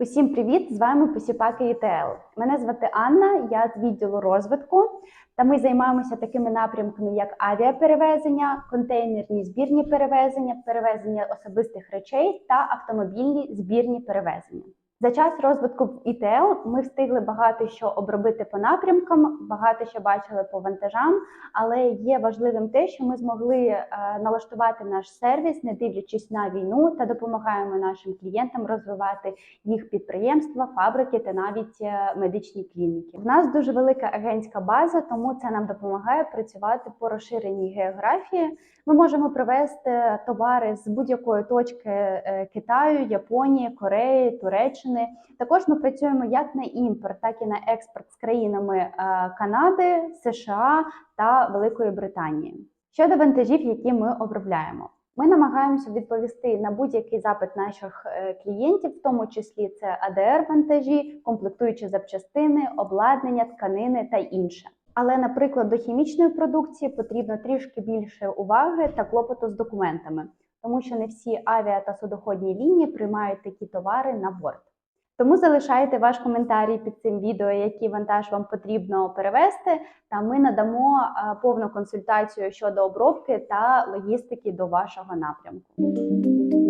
Усім привіт! З вами Посіпаки ІТЛ. Мене звати Анна, я з відділу розвитку. Та ми займаємося такими напрямками, як авіаперевезення, контейнерні збірні перевезення, перевезення особистих речей та автомобільні збірні перевезення. За час розвитку в ІТЛ ми встигли багато що обробити по напрямкам, багато що бачили по вантажам, але є важливим те, що ми змогли е, налаштувати наш сервіс, не дивлячись на війну, та допомагаємо нашим клієнтам розвивати їх підприємства, фабрики та навіть е, медичні клініки. В нас дуже велика агентська база, тому це нам допомагає працювати по розширеній географії. Ми можемо привезти товари з будь-якої точки е, Китаю, Японії, Кореї, Туреччини. Також ми працюємо як на імпорт, так і на експорт з країнами е, Канади, США та Великої Британії. Щодо вантажів, які ми обробляємо. Ми намагаємося відповісти на будь-який запит наших е, клієнтів, в тому числі це АДР-вантажі, комплектуючі запчастини, обладнання, тканини та інше. Але, наприклад, до хімічної продукції потрібно трішки більше уваги та клопоту з документами, тому що не всі авіа та судоходні лінії приймають такі товари на борт. Тому залишайте ваш коментарій під цим відео, який вантаж вам потрібно перевести, та ми надамо е, повну консультацію щодо обробки та логістики до вашого напрямку.